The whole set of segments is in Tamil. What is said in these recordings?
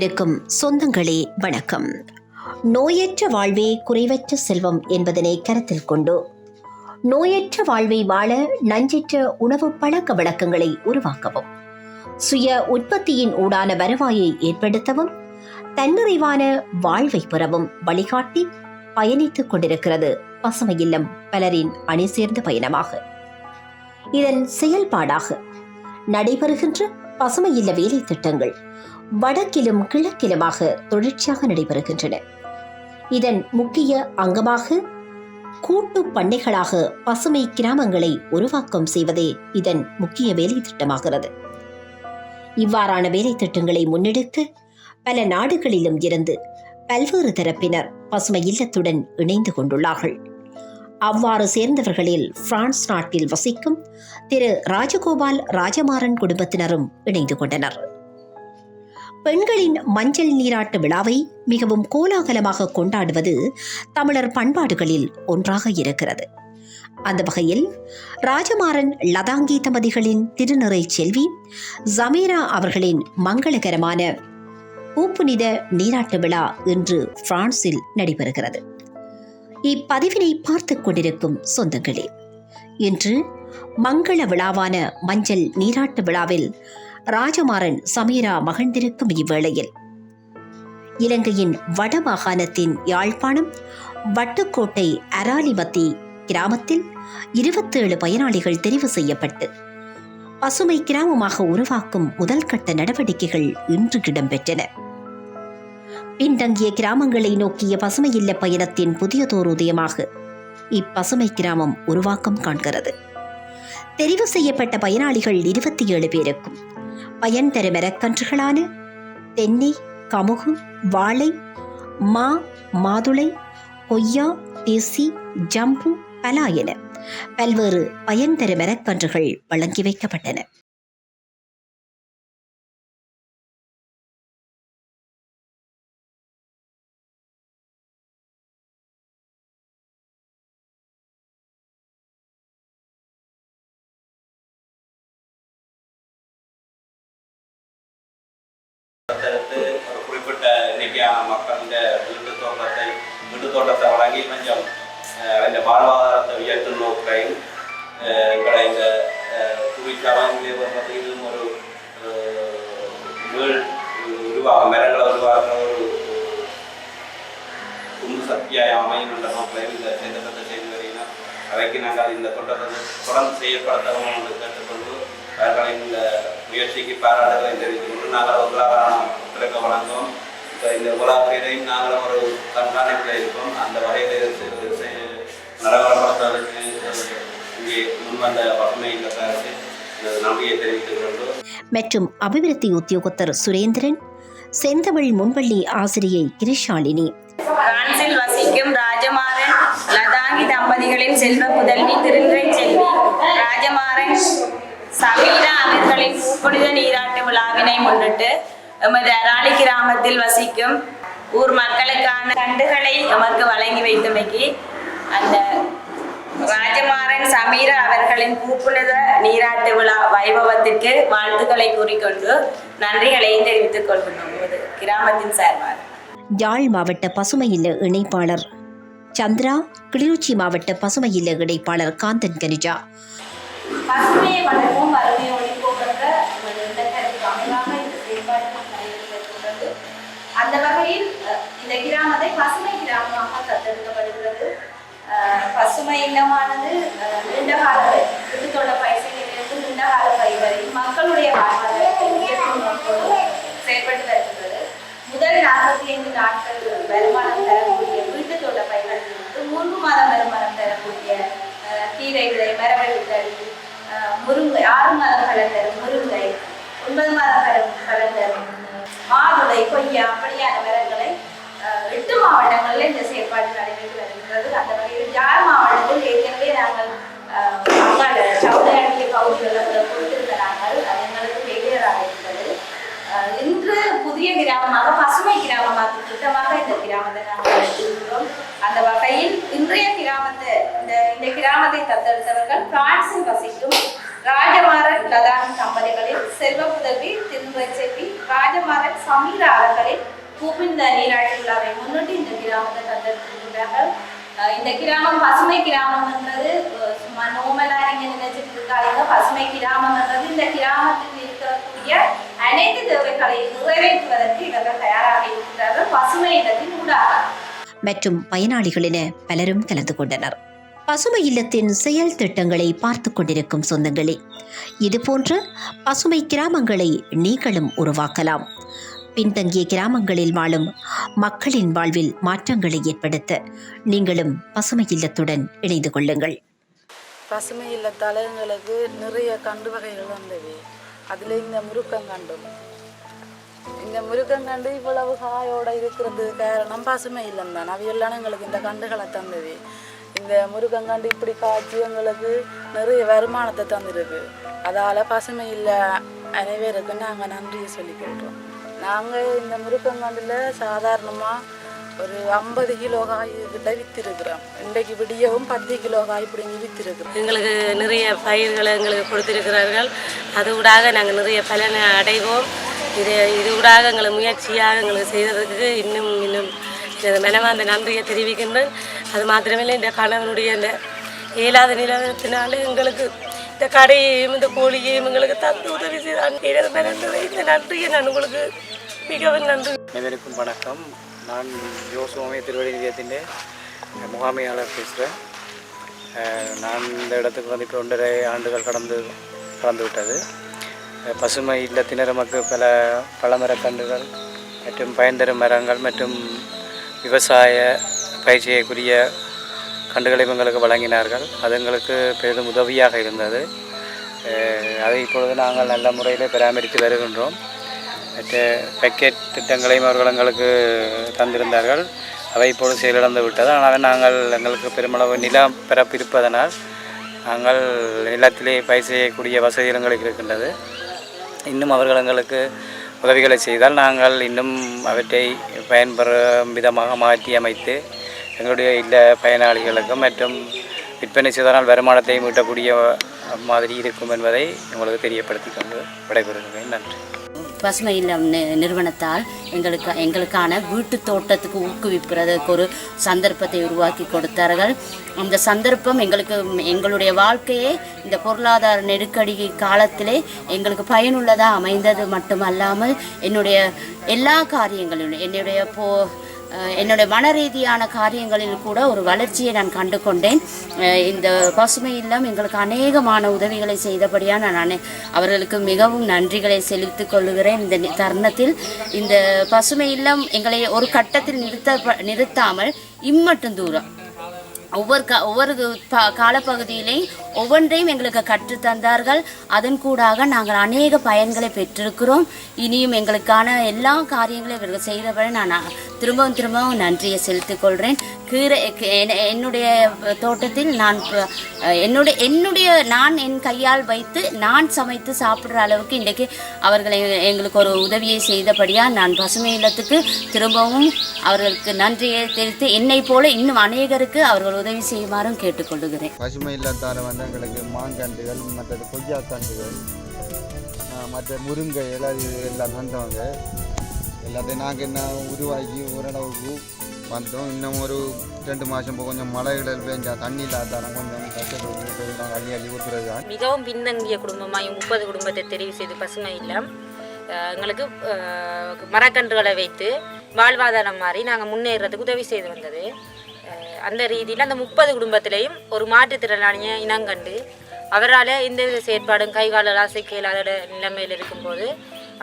கேட்கவிருக்கும் சொந்தங்களே வணக்கம். நோயற்ற வாழ்வே குறைவற்ற செல்வம் என்பதனை கருத்தில் கொண்டு நோயற்ற வாழ்வை வாழ நஞ்சற்ற உணவு பழக்க வழக்கங்களை உருவாக்கவும் சுய உற்பத்தியின் ஊடான வருவாயை ஏற்படுத்தவும் தன்னிறைவான வாழ்வை பெறவும் வழிகாட்டி பயணித்துக் கொண்டிருக்கிறது பசுமை இல்லம் பலரின் அணி சேர்ந்த பயணமாக. இதன் செயல்பாடாக நடைபெறுகின்ற பசுமை இல்ல வேலை திட்டங்கள் வடக்கிலும் கிழக்கிலுமாக தொடர்ச்சியாக நடைபெறுகின்றன. இதன் முக்கிய அங்கமாக கூட்டு பண்ணைகளாக பசுமை கிராமங்களை உருவாக்கம் செய்வதே இதன் முக்கிய வேலை திட்டமாகிறது. இவ்வாறான வேலை திட்டங்களை முன்னெடுத்து பல நாடுகளிலும் இருந்து பல்வேறு தரப்பினர் பசுமை இல்லத்துடன் இணைந்து கொண்டுள்ளார்கள். அவ்வாறு சேர்ந்தவர்களில் பிரான்ஸ் நாட்டில் வசிக்கும் திரு ராஜகோபால் ராஜமாறன் குடும்பத்தினரும் இணைந்து கொண்டனர். பெண்களின் மஞ்சள் நீராட்டு விழாவை மிகவும் கோலாகலமாக கொண்டாடுவது தமிழர் பண்பாடுகளில் ஒன்றாக இருக்கிறது. அந்த வகையில் ராஜமாறன் லதாங்கி தம்பதிகளின் திருநிறை செல்வி ஜமீரா அவர்களின் மங்களகரமான பூப்புனித நீராட்டு விழா இன்று பிரான்சில் நடைபெறுகிறது. இப்பதிவினை பார்த்துக் கொண்டிருக்கும் சொந்தங்களே. இன்று மங்கள விழாவான மஞ்சள் நீராட்டு விழாவில் ராஜமாறன் சமீரா மகிழ்ந்திருக்கும் இவ்வேளையில். இலங்கையின் வடமாகாணத்தின் யாழ்ப்பாணம் வட்டுக்கோட்டை அராலிமத்தி கிராமத்தில் இருபத்தேழு பயனாளிகள் தெரிவு செய்யப்பட்டு பசுமை கிராமமாக உருவாக்கும் முதல் கட்ட நடவடிக்கைகள் இன்று இடம்பெற்றன. பின்தங்கிய கிராமங்களை நோக்கிய பசுமை இல்ல பயணத்தின் புதியதோர் உதயமாக இப்பசுமை கிராமம் உருவாக்கம் காண்கிறது. தெரிவு செய்யப்பட்ட பயனாளிகள் இருபத்தி ஏழு பேருக்கும் பயன் தரும் மரக்கன்றுகளான தென்னை கமுகு வாழை மா மாதுளை கொய்யா தேசி ஜம்பு பலா என பல்வேறு பயன் தரும் மரக்கன்றுகள் வழங்கி வைக்கப்பட்டன. எண்ணிக்கையான மக்கள் இந்த வீட்டு தோட்டத்தை வீட்டு தோட்டத்தை வழங்கி கொஞ்சம் அஹ், வாழ்வாதாரத்தை உயர்த்தும் நோக்கையும் எங்களை இந்த புவிக்கவங்கிலே வந்து ஒரு அஹ், வீழ் உருவாக மரங்களை உருவாக்குற ஒரு உந்து சக்தியாக அமையும் என்ற நோக்கையும் இந்த திட்டத்தை செய்து வருகிறோம் அவைக்கு நாங்கள் இந்த திட்டத்தை தொடர்ந்து செய்யப்படுத்தவும் கேட்டுக்கொண்டு அவர்களின் இந்த முயற்சிக்கு பாராட்டுகளை தெரிவித்துக் கொண்டு நாங்கள் உதாரணம் உலகான ஒத்துழைக்க வழங்குவோம் இப்போ இந்த உலகையும் நாங்கள் ஒரு கண்காணிப்பில் இருக்கோம். அந்த வகையில் இங்கே முன்வந்த பசுமை தெரிவித்துக் மற்றும் அபிவிருத்தி உத்தியோகத்தர் சுரேந்திரன் செந்தமிழ் முன்வள்ளி ஆசிரியை கிரிஷாலினி. பிரான்சில் வசிக்கும் ராஜமாறன் லதாங்கி தம்பதிகளின் செல்வ புதல்வி திருநிறை செல்வி. ராஜமாறன் சமீரா அவர்களின் புனித நீராட்டு விழாவினை முன்னிட்டு எமது அராளி கிராமத்தில் வசிக்கும் ஊர் மக்களுக்கான கண்டுகளை எமக்கு வழங்கி வைத்தமைக்கு அந்த ராஜமாறன் சமீரா அவர்களின் பூப்புனித நீராட்டு விழா வைபவத்திற்கு வாழ்த்துக்களை கூறிக்கொண்டு நன்றிகளையும் தெரிவித்துக் கொள்கின்றோம். கிராமத்தின் சார்பாக. யாழ் மாவட்ட பசுமை இல்ல இணைப்பாளர் சந்திரா கிளிநொச்சி மாவட்ட பசுமை இல்ல இணைப்பாளர் காந்தன் கனிஜா. பசுமையை வளர்ப்போம் வறுமையை ஒழிப்போம் என்ற அந்த வகையில் இந்த கிராமத்தை பசுமை கிராமமாக தத்தெடுக்கப்படுகிறது பசுமை இல்லமானது அஹ், நீண்டகால வீட்டுத்தோட்ட பயிற்சியிலிருந்து நீண்டகால பயிர் வரை மக்களுடைய வாழ்வாதாரத்தை செயல்பட்டு வருகிறது. முதல் நாற்பத்தி ஐந்து நாட்கள் வருமானம் தரக்கூடிய வீட்டுத்தோட்ட பயிர்களிலிருந்து மூன்று மாதம் வருமானம் தரக்கூடிய கீரைகளை மரவள்ளித்தறி முருங்கை ஆறு மாதம் கலந்தரும் முருங்கை ஒன்பது மாதம் கலந்தரும் பலன் மாதுளை கொய்யா அப்படியான மரங்களை எட்டு மாவட்டங்களில் இந்த செயற்பாடு நடைபெற்று வருகின்றது. அந்த வகையில் யாழ் மாவட்டத்தில் ஏற்கனவே நாங்கள் அஹ், அங்காள சவுதாடிய பகுதிகளில் கொடுத்திருந்த நாங்கள் அது எங்களுக்கு ஃபெயிலியராக இருந்தது. இன்று புதிய கிராமமாக பசுமை கிராமமாக திட்டமாக இந்த கிராமத்தை நாங்கள் எடுத்திருக்கிறோம் அந்த வகையில் இன்றைய கிராமத்தை இந்த இந்த கிராமத்தை தத்தெடுத்தவர்கள் பிரான்சில் வசிக்கும் ராஜமாறன் லதான் தம்பதிகளில் செல்வ புதல்வி திருமுறை செல்வி ராஜமாறன் சமீர அவர்களின் பூப்பிந்த நீராட்டு விழாவை முன்னிட்டு இந்த கிராமத்தை தந்திருக்கின்றார்கள் இந்த கிராமம் பசுமை கிராமம் என்றது சும்மா நோமலா நீங்க நினைச்சிட்டு இருக்காங்க பசுமை கிராமம் என்றது இந்த கிராமத்தில் இருக்கக்கூடிய அனைத்து தேவைகளையும் நிறைவேற்றுவதற்கு இவர்கள் தயாராக இருக்கிறார்கள் பசுமை இடத்தின் ஊடாக. மற்றும் பயனாளிகள் என பலரும் கலந்து கொண்டனர். பசுமை இல்லத்தின் செயல் திட்டங்களை பார்த்து கொண்டிருக்கும் சொந்தங்களே இதுபோன்ற பசுமை கிராமங்களை நீங்களும் உருவாக்கலாம். பின்தங்கிய கிராமங்களில் வாழும் மக்களின் வாழ்வில் மாற்றங்களை ஏற்படுத்த நீங்களும் பசுமை இல்லத்துடன் இணைந்து கொள்ளுங்கள். பசுமை இல்லத்தால் எங்களுக்கு நிறைய கண்டு வகைகள் வந்தது. அதில் இந்த முருக்கங்கண்டும் இந்த முருக்கங்கண்டு இவ்வளவு காயோட இருக்கிறது காரணம் பசுமை இல்லம் தான். அவையெல்லாம் எங்களுக்கு இந்த கண்டுகளை தந்தது. இந்த முருக்கங்கண்டு இப்படி காய்ச்சி எங்களுக்கு நிறைய வருமானத்தை தந்திருக்கு. அதால் பசுமை இல்ல அனைவருக்கும் நாங்கள் நன்றியை சொல்லிக்கொள்கிறோம் நாங்கள் இந்த முருக்கங்கண்டில் சாதாரணமாக ஒரு ஐம்பது கிலோ காய் கிட்ட விற்றுருக்குறோம் இன்றைக்கு விடியவும் பத்து கிலோ காய் பிடிங்கி விற்றுருக்குறோம் எங்களுக்கு நிறைய பயிர்களை எங்களுக்கு கொடுத்துருக்கிறார்கள். அது ஊடாக நாங்கள் நிறைய பலனை அடைவோம். இது இது ஊடாக எங்களை முயற்சியாக எங்களுக்கு செய்ததுக்கு இன்னும் இன்னும் எனது மனமார்ந்த நன்றியை தெரிவிக்கின்றேன். அது மாத்திரமில்லை இந்த கணவனுடைய இந்த இயலாத நிலவரத்தினால எங்களுக்கு இந்த கடையையும் இந்த கோழியையும் எங்களுக்கு தந்து உதவி செய்தான். இந்த நன்றியை நான் உங்களுக்கு மிகவும் நன்றி. அனைவருக்கும் வணக்கம். நான் யோசுவாமி திருவடி நிதியத்தின் முகாமையாளர் பேசுகிறேன் நான் இந்த இடத்துக்கு வந்து இப்போ ஒன்றரை ஆண்டுகள் கடந்து கடந்து விட்டது பசுமை இல்லத்தினர் நமக்கு பல பழமரக்கன்றுகள் மற்றும் பயன்தரும் மரங்கள் மற்றும் விவசாய பயிற்சியைக்குரிய கண்டுகளையும் எங்களுக்கு வழங்கினார்கள். அது எங்களுக்கு பெரிதும் உதவியாக இருந்தது. அதை இப்பொழுது நாங்கள் நல்ல முறையில் பராமரித்து வருகின்றோம். மற்ற பேக்கெட் திட்டங்களையும் அவர்கள் எங்களுக்கு தந்திருந்தார்கள். அவை இப்பொழுது செயலிழந்து விட்டது. ஆனால் நாங்கள் எங்களுக்கு பெருமளவு நிலம் பிறப்பிருப்பதனால் நாங்கள் நிலத்திலே பயிர் செய்யக்கூடிய வசதி எங்களுக்கு இருக்கின்றது. இன்னும் அவர்கள் எங்களுக்கு உதவிகளை செய்தால் நாங்கள் இன்னும் அவற்றை பயன்பெறும் விதமாக மாற்றி அமைத்து எங்களுடைய இந்த பயனாளிகளுக்கும் மற்றும் விற்பனை செய்தனால் வருமானத்தை மீட்டக்கூடிய மாதிரி இருக்கும் என்பதை உங்களுக்கு தெரியப்படுத்திக் கொண்டு விடைபெறுகிறேன். நன்றி. பசுமை இல்லம் நிறுவனத்தால் எங்களுக்கு எங்களுக்கான வீட்டு தோட்டத்துக்கு ஊக்குவிக்கிறதுக்கு ஒரு சந்தர்ப்பத்தை உருவாக்கி கொடுத்தார்கள். அந்த சந்தர்ப்பம் எங்களுக்கு எங்களுடைய வாழ்க்கையே இந்த பொருளாதார நெருக்கடி காலத்திலே எங்களுக்கு பயனுள்ளதாக அமைந்தது மட்டுமல்லாமல் என்னுடைய எல்லா காரியங்களிலும் என்னுடைய போ என்னுடைய மன ரீதியான காரியங்களில் கூட ஒரு வளர்ச்சியை நான் கண்டு கொண்டேன் இந்த பசுமை இல்லம் எங்களுக்கு அநேகமான உதவிகளை செய்தபடியாக நான் அனை அவர்களுக்கு மிகவும் நன்றிகளை செலுத்திக் கொள்கிறேன் இந்த தருணத்தில் இந்த பசுமை இல்லம் எங்களை ஒரு கட்டத்தில் நிறுத்த நிறுத்தாமல் இம்மட்டும் தூரம் ஒவ்வொரு க ஒவ்வொரு ப காலப்பகுதியிலையும் ஒவ்வொன்றையும் எங்களுக்கு கற்றுத்தந்தார்கள் அதன் கூடாக நாங்கள் அநேக பயன்களை பெற்றிருக்கிறோம். இனியும் எங்களுக்கான எல்லா காரியங்களையும் இவர்கள் செய்கிறவரை நான் திரும்பவும் திரும்பவும் நன்றியை செலுத்திக் கொள்கிறேன். கீரை என்னுடைய தோட்டத்தில் நான் என்னுடைய என்னுடைய நான் என் கையால் வைத்து நான் சமைத்து சாப்பிட்ற அளவுக்கு இன்றைக்கு அவர்கள் எங்களுக்கு ஒரு உதவியை செய்தபடியாக நான் பசுமை இல்லத்துக்கு திரும்பவும் அவர்களுக்கு நன்றியை தெரிவித்து என்னை போல இன்னும் அநேகருக்கு அவர்கள் உதவி செய்யுமாறும் கேட்டுக்கொள்கிறேன் பசுமை இல்லத்தார வந்து எங்களுக்கு மாங்கன்றுகள் மற்றது கொய்யாக்கன்றுகள் மற்ற முருங்கை எல்லாம் எல்லாம் தந்தவங்க எல்லாத்தையும் நாங்கள் என்ன உருவாக்கி ஓரளவுக்கு வந்தோம் இன்னும் ஒரு ரெண்டு மாதம் இப்போ கொஞ்சம் மழைகள் பெஞ்சா தண்ணி இல்லாதாரம் கொஞ்சம் கஷ்டப்பட்டு அள்ளி அள்ளி ஊற்றுறது தான். மிகவும் பின்தங்கிய குடும்பமாக முப்பது குடும்பத்தை தெரிவு செய்து பசுமை இல்லம். எங்களுக்கு மரக்கன்றுகளை வைத்து வாழ்வாதாரம் மாதிரி நாங்கள் முன்னேறதுக்கு உதவி செய்து வந்தது. அந்த ரீதியில் அந்த முப்பது குடும்பத்திலையும் ஒரு மாற்றுத்திறனாளிய இனங்கண்டு அவரால் எந்தவித செயற்பாடும் கை கால அசைக்க இல்லாத நிலைமையில் இருக்கும்போது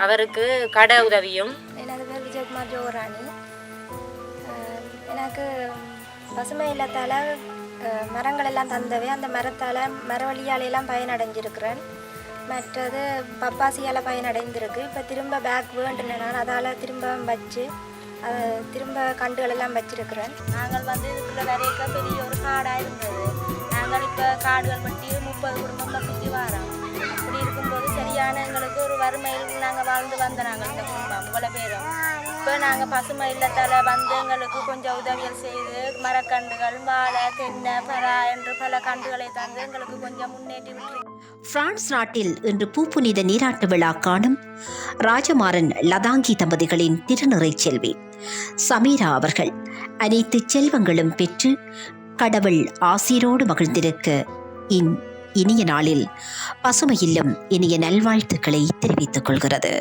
அவருக்கு கட உதவியும் எனது பேர் விஜயகுமார் ஜோராணி எனக்கு பசுமை இல்லத்தால் மரங்கள் எல்லாம் தந்தவை அந்த மரத்தால் மரவழியாலெல்லாம் பயனடைஞ்சிருக்கிறேன். மற்றது பப்பாசியால் பயனடைந்திருக்கு. இப்போ திரும்ப பேக் வேண்டுனேன் நான் அதால் திரும்ப வச்சு அதை திரும்ப கண்டுகளெல்லாம் வச்சிருக்கிறேன். நாங்கள் வந்து இதுக்குள்ள வரைக்க பெரிய ஒரு காடாக இருந்தது. நாங்கள் இப்போ காடுகள் வெட்டி முப்பது குடும்பம் வசித்து வரோம். அப்படி இருக்கும்போது சரியான எங்களுக்கு ஒரு வறுமையில் நாங்கள் வாழ்ந்து வந்த நாங்கள் இந்த குடும்பம். இவ்வளோ பேரும். இப்போ நாங்கள் பசுமை இல்லத்தால் வந்து எங்களுக்கு கொஞ்சம் உதவிகள் செய்து மரக்கன்றுகள் வாழை தென்னை பரா என்று பல கன்றுகளை தந்து எங்களுக்கு கொஞ்சம் முன்னேற்றி பிரான்ஸ் நாட்டில் இன்று பூப்புனித நீராட்டு விழா காணும் ராஜமாறன் லதாங்கி தம்பதிகளின் திருநிறை செல்வி. சமீரா அவர்கள் அனைத்து செல்வங்களும் பெற்று கடவுள் ஆசீரோடு மகிழ்ந்திருக்க இன் இனிய நாளில் பசுமையிலும் இனிய நல்வாழ்த்துக்களை தெரிவித்துக் கொள்கிறது.